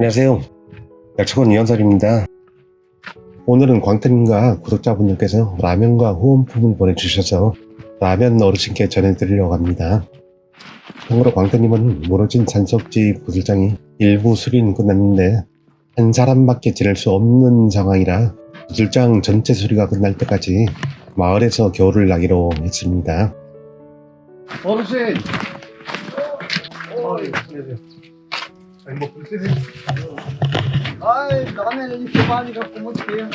안녕하세요. 약초원 이현설입니다. 오늘은 광태님과 구독자분들께서 라면과 후원품을 보내주셔서 라면 어르신께 전해드리려고 합니다. 참고로 광태님은 무너진 잔석지 부술장이 일부 수리는 끝났는데 한 사람밖에 지낼 수 없는 상황이라 부술장 전체 수리가 끝날 때까지 마을에서 겨울을 나기로 했습니다. 어르신! 어, 안녕하세요. 아니 뭐불 때는 아이 라면을 이렇게 많이 갖고 못 해요.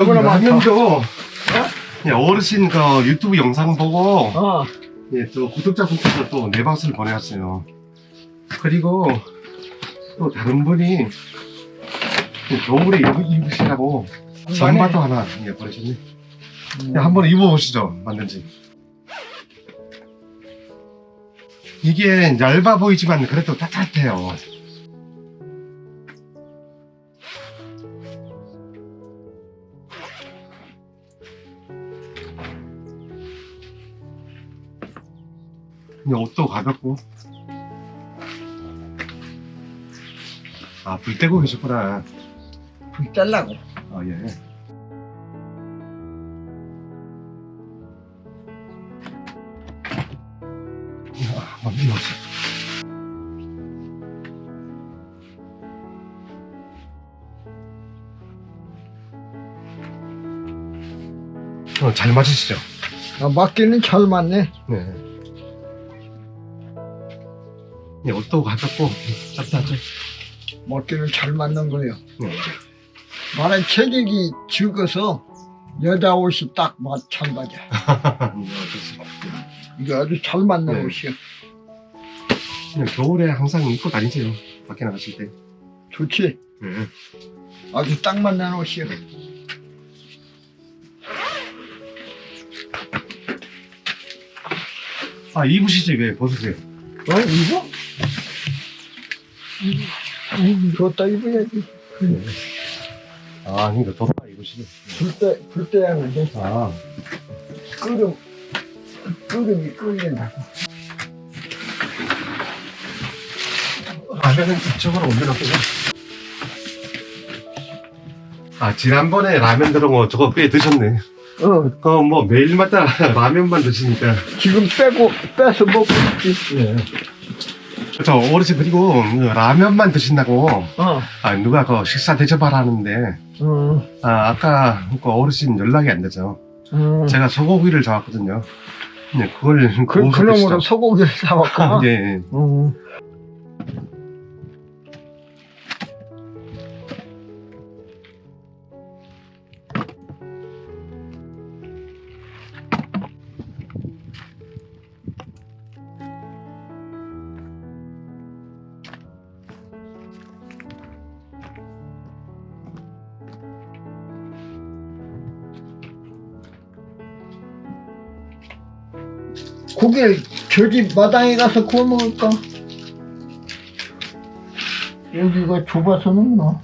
여기 라면도 예, 어르신 그 유튜브 영상 보고 어. 예, 또 구독자분께서 또 내방을 보내왔어요. 그리고 또 다른 분이 예, 겨울에 입으시라고 전바도 하나 예, 보내셨네. 예, 한번 입어보시죠, 맞는지. 이게 얇아 보이지만 그래도 따뜻해요. 근데 옷도 가볍고. 아, 불 떼고 계셨구나. 불 떼려고. 아, 예. 어, 잘 맞으시죠? 아, 맞기는 잘 맞네. 네. 네, 옷도 가볍고 따뜻하죠? 맞기는 잘 맞는 거예요. 네. 나는 체격이 적어서 여자 옷이 딱 마찬가지야. 네, 어떻습니까? 이게 아주 잘 맞는 네. 옷이야. 그냥 겨울에 항상 입고 다니세요. 밖에 나가실 때. 좋지. 네. 아주 딱 맞는 옷이야. 아, 입으시지 왜 벗으세요? 어 이거? 이거 다 입어야지. 아, 그러니까 덥다 입으시지. 불때 불때야는데 아, 끓음 끓음이 끓는다. 라면은 이쪽으로 옮겨놓고. 아, 지난번에 라면 들어온 거 저거 꽤 드셨네. 어 그거 뭐 매일마다 라면만 드시니까. 지금 빼고 빼서 먹고 있지. 예. 저 어르신 그리고 그 라면만 드신다고 어. 아, 누가 그 식사 대접하라 하는데 어. 아, 아까 그 어르신 연락이 안 되죠. 어. 제가 소고기를 잡았거든요. 네, 그걸 그, 구워서 그놈으로 드시죠. 소고기를 사왔구나. 예, 예. 어. 고기를 저 집 마당에 가서 구워 먹을까? 여기가 좁아서는 뭐.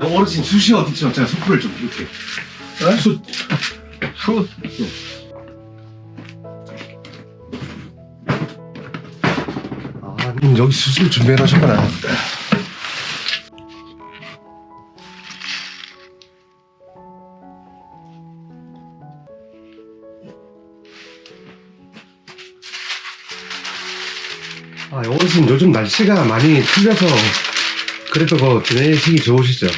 어르신 숯이 어디 있죠? 제가 숯불을 좀 이렇게. 어? 숯. 수, 아, 님 여기 숯을 준비해 놓으셨구나. 아, 어 르신 요즘 날씨가 많이 틀려서 그래도 그 지내시기 좋으시죠?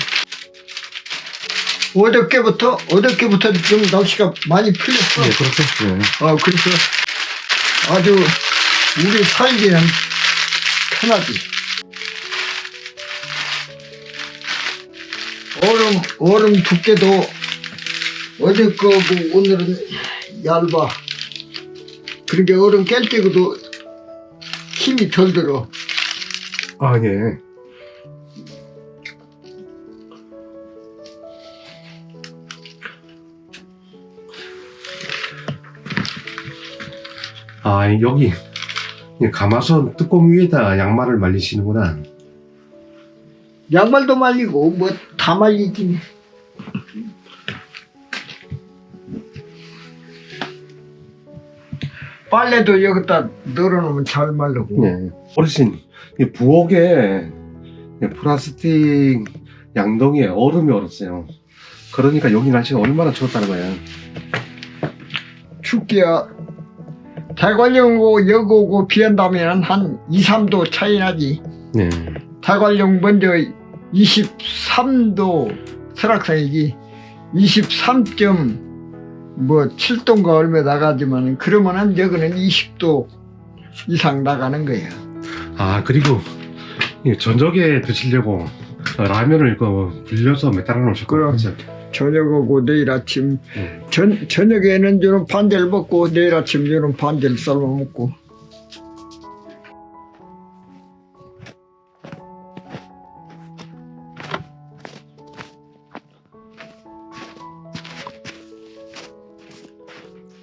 어저께부터, 어저께부터 좀 날씨가 많이 풀렸어. 네, 그렇죠. 네. 어, 그래서 아주 우리 살기는 편하지. 얼음, 얼음 두께도 어제 거고 오늘은 얇아. 그러게 얼음 깰 때도 힘이 덜 들어. 아, 예. 아, 여기 이 가마솥 뚜껑 위에다 양말을 말리시는구나. 양말도 말리고 뭐 다 말리지. 빨래도 여기다 널어놓으면 잘 말르고. 네. 어르신, 이 부엌에 이 플라스틱 양동이에 얼음이 얼었어요. 그러니까 여기 날씨가 얼마나 추웠다는 거예요. 춥기야 대관령고 여기 오고 비 온다면 한 2, 3도 차이 나지 네. 대관령 먼저 23도 설악산이지 23점 뭐 7도인가 얼마 나가지만 그러면은 여기는 20도 이상 나가는 거야 아 그리고 이 저녁에 드시려고 라면을 그 불려서 매달아 놓으셨고 그럼. 그렇죠? 저녁하고 내일 아침 음. 전, 저녁에는 저는 반절 먹고 내일 아침 저는 반절 삶아 먹고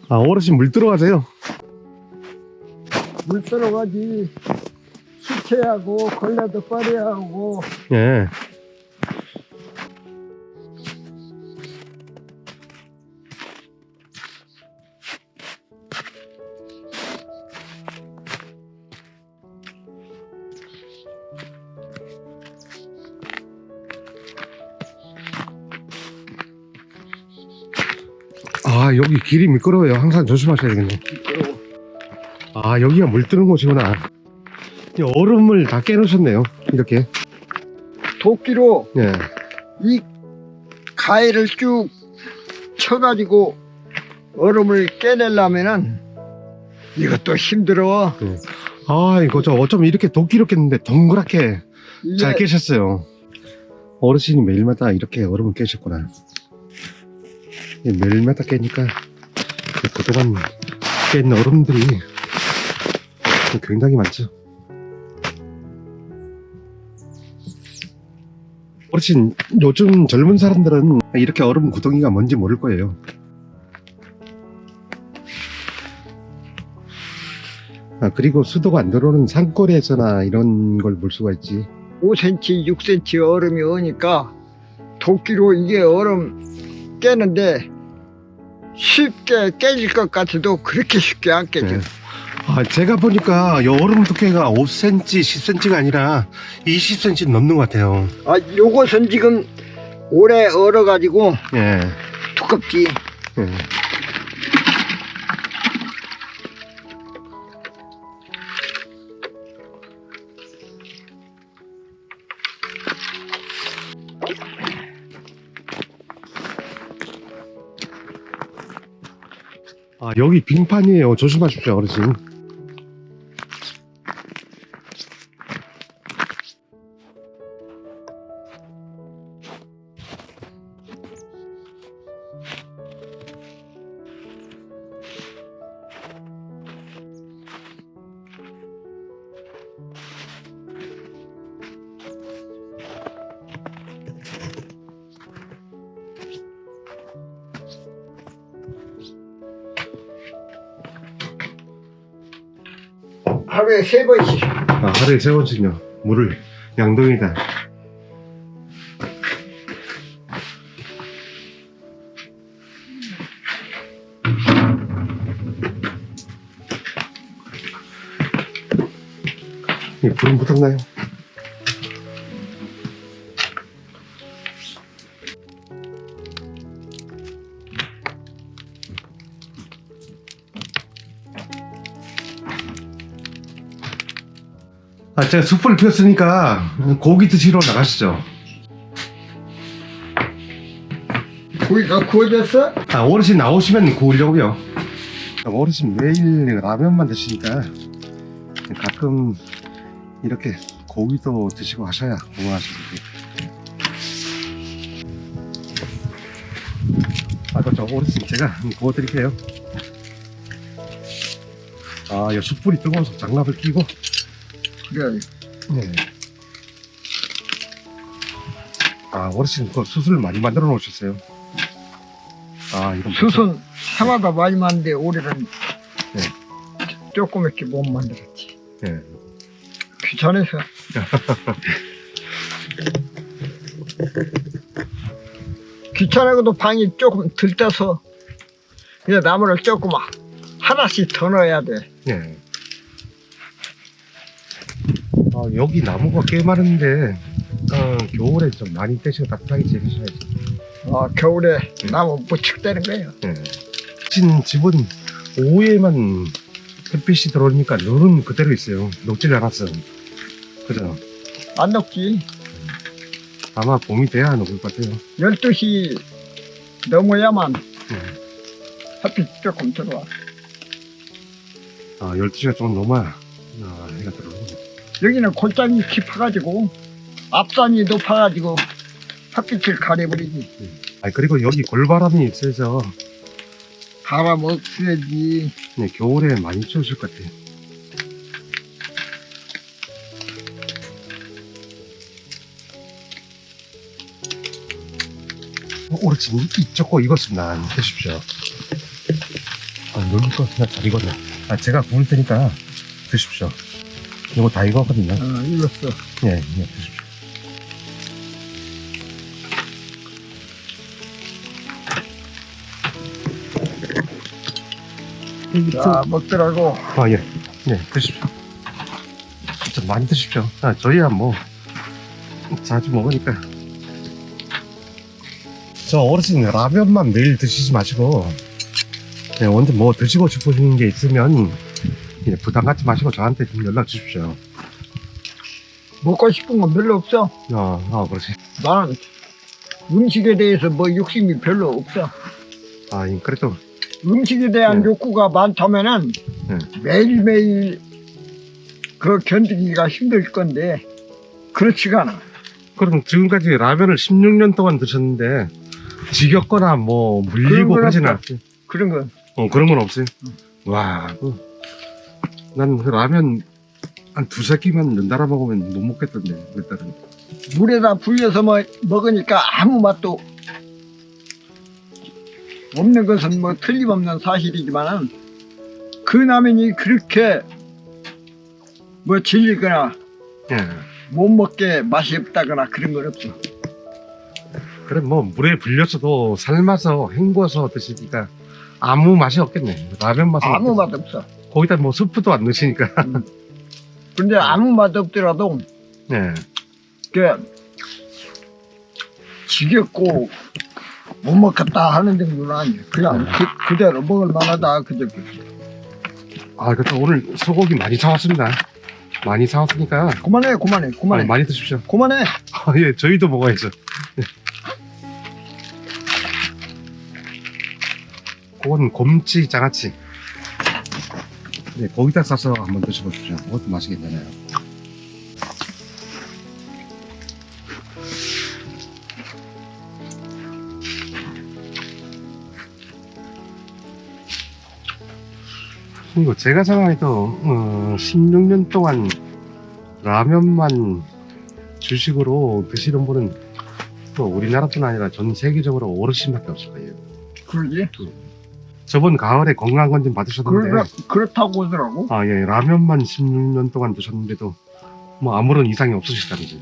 아 어르신 물 들어가세요. 물 들어가지 수채하고 걸레도 빨래하고 예. 여기 길이 미끄러워요. 항상 조심하셔야 되겠네. 그리고 아 여기가 물 뜨는 곳이구나. 이 얼음을 다 깨놓으셨네요. 이렇게. 도끼로 예. 이 가해를 쭉 쳐가지고 얼음을 깨내려면은 이것도 힘들어. 아 이거 저 어쩜 이렇게 도끼로 깼는데 동그랗게 이게 잘 깨셨어요. 어르신이 매일마다 이렇게 얼음을 깨셨구나. 이 매일마다 깨니까 이 그동안 깬 얼음들이 굉장히 많죠. 어르신 요즘 젊은 사람들은 이렇게 얼음 구덩이가 뭔지 모를 거예요. 아, 그리고 수도가 안 들어오는 산골에서나 이런 걸 볼 수가 있지. 5cm, 6cm 얼음이 오니까 도끼로 이게 얼음 깨는데 쉽게 깨질 것 같아도 그렇게 쉽게 안 깨져. 네. 아, 제가 보니까 이 얼음 두께가 5cm, 10cm가 아니라 20cm 넘는 것 같아요. 아, 요것은 지금 오래 얼어가지고 예. 두껍지. 예. 아, 여기 빙판이에요. 조심하십시오, 어르신. 하루에 세 번씩. 아, 하루에 세 번씩요. 물을 양동이다. 이 불은 붙었나요? 제가 숯불 피웠으니까 고기 드시러 나가시죠. 고기가 구워졌어? 아, 어르신 나오시면 구우려고요. 어르신 매일 라면만 드시니까 가끔 이렇게 고기도 드시고 하셔야 건강하시고. 아, 그렇죠. 어르신 제가 구워드릴게요. 아, 이 숯불이 뜨거워서 장갑을 끼고. 그래. 네. 아, 어르신 그 수술 많이 만들어 놓으셨어요. 아, 이건 수순 하나도 많이 만드는데 올해는 네. 조그맣게 못 만들었지. 네. 귀찮아서. 귀찮아도 방이 조금 들떠서 그냥 나무를 조금 하나씩 더 넣어야 돼. 네. 아, 아, 여기 나무가 꽤 많은데 어, 겨울에 좀 많이 떼시고 따뜻하게 지내셔야지. 아, 겨울에 나무 부축되는 거예요. 예. 진 집은 오후에만 햇빛이 들어오니까 눈은 그대로 있어요. 녹질 않았어. 그죠? 안 녹지. 아마 봄이 돼야 녹을 것 같아요. 12시 넘어야만 네. 햇빛 조금 들어와. 아, 12시가 좀 넘어야 아. 여기는 골장이 깊어가지고 앞산이 높아가지고 햇빛을 가려버리지. 아, 그리고 여기 골바람이 있어서 바람 없어야지. 네, 겨울에 많이 추우실 것 같아요. 어, 옳지. 이쪽 거 익었습니다. 드십시오. 아, 거 그냥 잘 익었네. 아, 제가 구울 테니까 드십시오. 이거 다 익었거든요. 어, 익었어. 예, 예, 드십시오. 자, 먹더라고. 아, 예. 네, 드십시오. 좀 많이 드십시오. 아, 저희야 뭐, 자주 먹으니까. 저 어르신 라면만 매일 드시지 마시고, 네, 언제 뭐 드시고 싶으신 게 있으면, 예, 부담 갖지 마시고 저한테 좀 연락 주십시오. 먹고 싶은 건 별로 없어. 아, 아, 그렇지. 나는 음식에 대해서 뭐 욕심이 별로 없어. 아, 예, 그래도, 음식에 대한 네. 욕구가 많다면은 네. 매일매일 그 견디기가 힘들 건데 그렇지가 않아. 그럼 지금까지 라면을 16년 동안 드셨는데, 지겹거나 뭐, 그런 물리고 건 그러진 없다. 않았어요. 그런 건 어, 그런 건 없어요. 와, 그, 난 그 라면 한 두세 끼만 연달아 먹으면 못 먹겠던데, 몇 달은. 물에다 불려서 뭐 먹으니까 아무 맛도 없는 것은 뭐 틀림없는 사실이지만은 그 라면이 그렇게 뭐 질리거나 예. 못 먹게 맛이 없다거나 그런 건 없어. 그래, 뭐, 물에 불려서도 삶아서 헹궈서 드시니까 아무 맛이 없겠네. 라면 맛은. 아무. 맛 없어. 거기다 뭐 스프도 안 넣으시니까. 근데 아무 맛 없더라도 예. 그 지겹고 못 먹겠다 하는 정도는 아니에요. 그냥 그, 대로 먹을 만하다 그 정도. 아, 그래도 오늘 소고기 많이 사왔습니다. 많이 사왔으니까. 그만해, 그만해, 그만해, 아, 많이 드십시오. 그만해. 아, 예, 저희도 먹어야죠. 예. 그건 곰치 장아찌. 네, 거기다 싸서 한번 드셔보십시오. 그것도 맛있겠네요. 그리고 제가 생각해도 어, 16년 동안 라면만 주식으로 드시는 분은 또 우리나라뿐 아니라 전 세계적으로 어르신밖에 없을 거예요. 그러지? 저번 가을에 건강검진 받으셨는데 그러, 그렇다고 하더라고. 아, 예, 라면만 16년 동안 드셨는데도 뭐 아무런 이상이 없으시다면서요.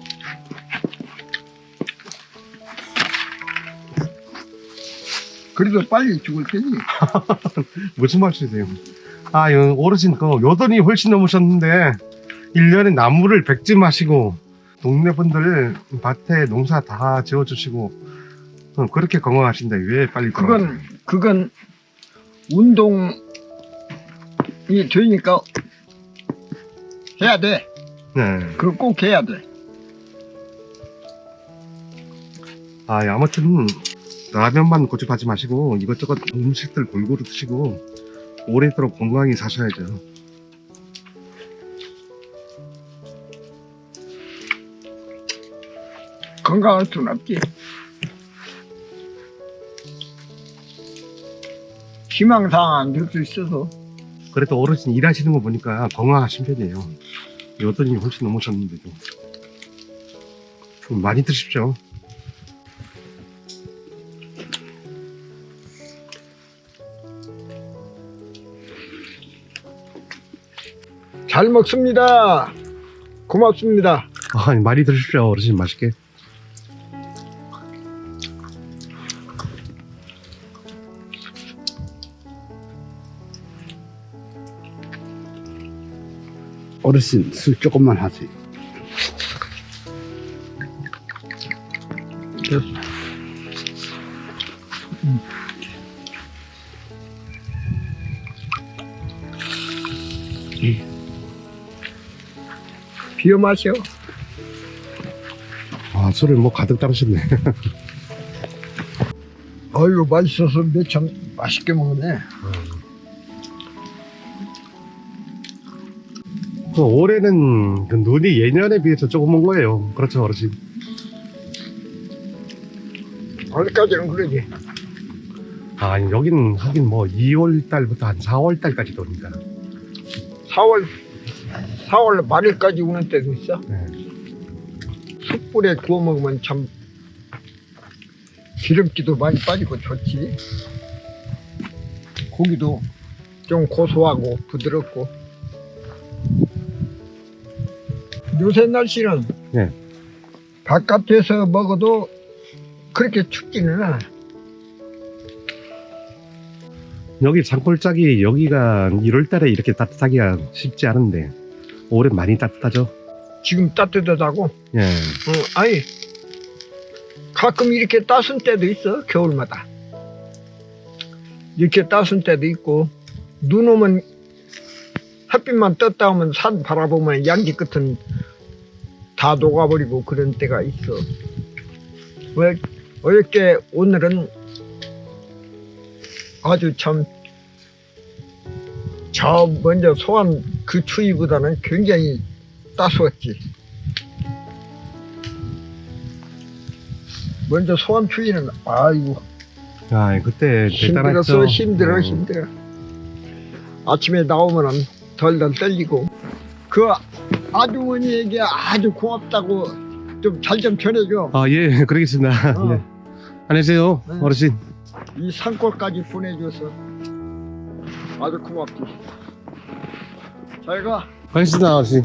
그래도 빨리 죽을 테지. 무슨 말씀이세요? 아, 요 어르신 그 여든이 훨씬 넘으셨는데 1년에 나무를 백지 마시고 동네 분들 밭에 농사 다 지어주시고 어, 그렇게 건강하신데 왜 빨리 그건, 그건 운동이 되니까 해야 돼. 네. 그거 꼭 해야 돼. 아, 예, 아무튼 라면만 고집하지 마시고 이것저것 음식들 골고루 드시고 오래도록 건강히 사셔야죠. 건강할 수는 없지. 희망사항 될수 있어서 그래도 어르신 일하시는 거 보니까 건강하신 편이에요. 여든이 훨씬 넘으셨는데도 좀 많이 드십시오. 잘 먹습니다. 고맙습니다. 아, 많이 드십시오, 어르신 맛있게. 어르신 술 조금만 하세요. 음. 비어 마셔. 아 술을 뭐 가득 담으셨네 어이구 맛있어서 매참 맛있게 먹네. 그 올해는 그 눈이 예년에 비해서 조금 온 거예요 그렇죠 어르신 어디까지는 그러지. 아 여기는 하긴 뭐 2월 달부터 한 4월 달까지 도니까 4월 4월 말일까지 오는 때도 있어. 네. 숯불에 구워 먹으면 참 기름기도 많이 빠지고 좋지. 고기도 좀 고소하고 부드럽고. 요새 날씨는 네. 바깥에서 먹어도 그렇게 춥지는 않아. 여기 장골짜기 여기가 1월 달에 이렇게 따뜻하기가 쉽지 않은데 올해 많이 따뜻하죠 지금 따뜻하다고? 예. 어, 아니 가끔 이렇게 따순 때도 있어 겨울마다 이렇게 따순 때도 있고 눈 오면 햇빛만 떴다 오면 산 바라보면 양지 끝은 다 녹아버리고 그런 때가 있어. 왜 어저께 오늘은 아주 참 저 먼저 소환 그 추위보다는 굉장히 따스웠지. 먼저 소환 추위는 아이고. 아 그때 힘들었어 대단했죠. 힘들어 음. 힘들어. 아침에 나오면은 덜덜 떨리고. 그 아주머니에게 아주 고맙다고 좀 잘 좀 전해줘 아, 예, 그러겠습니다. 어. 예. 안녕하세요, 네. 어르신. 이 산골까지 보내줘서 아주 고맙지 잘 가 가겠습니다, 어르신.